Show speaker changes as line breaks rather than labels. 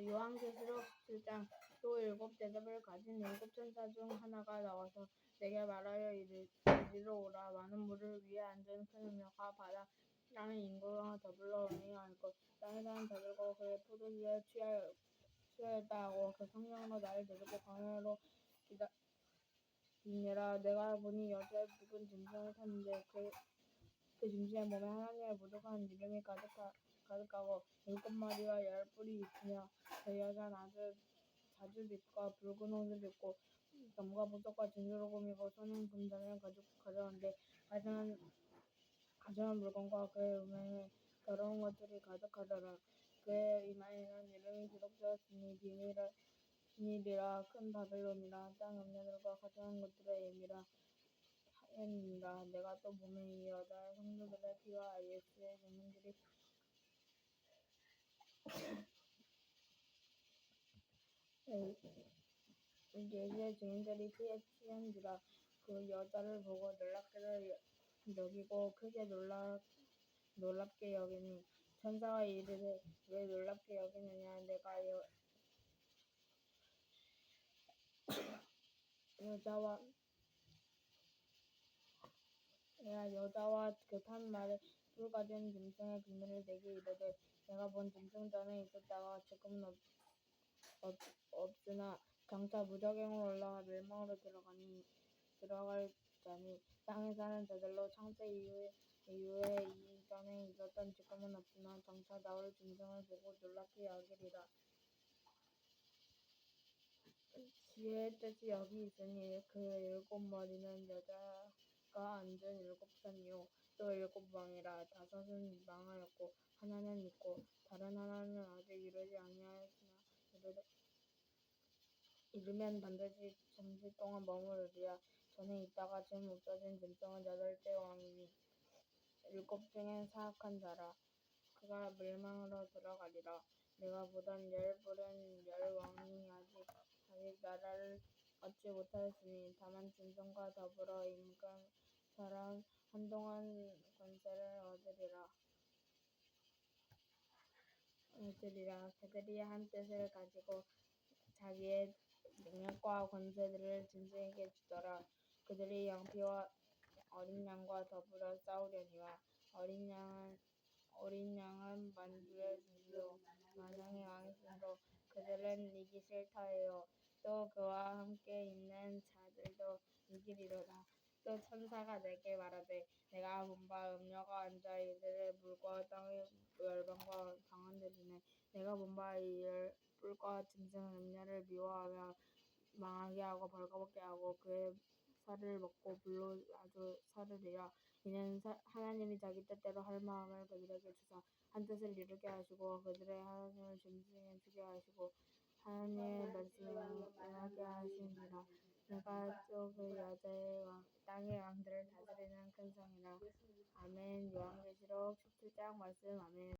요한계시록 17장 또 일곱 대접을 가진 일곱 천사 중 하나가 나와서 내게 말하여 이르, 이리로 오라. 많은 물을 위에 앉은 큰 음녀가 바다 땅의 인구와 더불어 음행하였고 땅에 사는 자들과 그의 포도주에 취하여, 취하였다 하고 그 성령으로 나를 데리고 광야로 기니라. 내가 보니 여자의 붉은 짐승을 탔는데 그, 그 짐승의 몸에 하나님의 보존한 기름이 가득하, 가득하고 일곱 마리와 열 뿔이 있으며 그 여자는 아주 자주 빛과 붉은 옷을 입고 검과 보석과 진주로 꾸미고 손은 금잔을 가져온데 가증한, 가증한 물건과 그의 음행에 더러운 것들이 가득하더라. 그의 이마에는 이름이 기록되었으니 비밀이라 큰 바벨론이라 땅 음녀들과 가증한 것들의 예미라 하였느니라. 내가 또 보매 이 여자의 성도들의 피와 예수의 증인들이 예수의 증인들이 피에 취한지라 그 여자를 보고 놀랍게도 여기고 크게 놀라, 놀랍게 여기니 천사가 이르되 왜 놀랍게 여기느냐? 내가 여, 여자와 내가 여자와 그탄 말에 뿔 가진 짐승의 비밀을 내게 이르되 내가 본 짐승 전에 있었다가 지금은 없, 없, 없으나 장차 무적행으로 올라가 멸망으로 들어가니 들어갈 자니 땅에 사는 자들로 창세 이후에, 이후에 이전에 있었던 지금은 없으나 장차 나올 짐승을 보고 놀랍게 여기리라. 지혜의 뜻이 여기 있으니 그 일곱 머리는 여자가 앉은 일곱 산이요. 또 일곱 왕이라 다섯은 망하였고 하나는 있고 다른 하나는 아직 이르지 아니하였 으나 이르면 반드시 잠시 동안 머무르리라. 전에 있다가 지금 없어진 짐승은 여덟째 왕이니 일곱 중에 사악한 자라. 그가 멸망으로 들어가리라. 내가 보던 열 뿔은 열 왕이 아직 자기 나라를 얻지 못하였으니 다만 짐승과 더불어 임금처럼 한동안 권세를 얻으리라 얻으리라 그들이 한 뜻을 가지고 자기의 능력과 권세들을 짐승에게 주더라. 그들이 양피와 어린 양과 더불어 싸우려니와 어린 양은 어린 양은 만주의 진주요. 만왕의 왕이시므로 그들은 이기 싫다 하여 또 그와 함께 있는 자들도 이기리로다 또 천사가 내게 말하되 내가 본바 음녀가 앉아 이들을 물과 땅의 열방과 강한들이네. 내가 본바이 뿔과 짐승은 음녀를 미워하며 망하게 하고 벌거벗게 하고 그의 살을 먹고 불로 아주 사르리라 이는 사, 하나님이 자기 뜻대로 할 마음을 그들에게 주사 한 뜻을 이루게 하시고 그들의 하나님을 짐승에 주게 하시고 하나님의 말씀에 응하게 하시니라 내가 또그 여자의 왕, 땅의 왕들을 다스리는 큰 성이라. 아멘. 요한계시록 17장 말씀. 아멘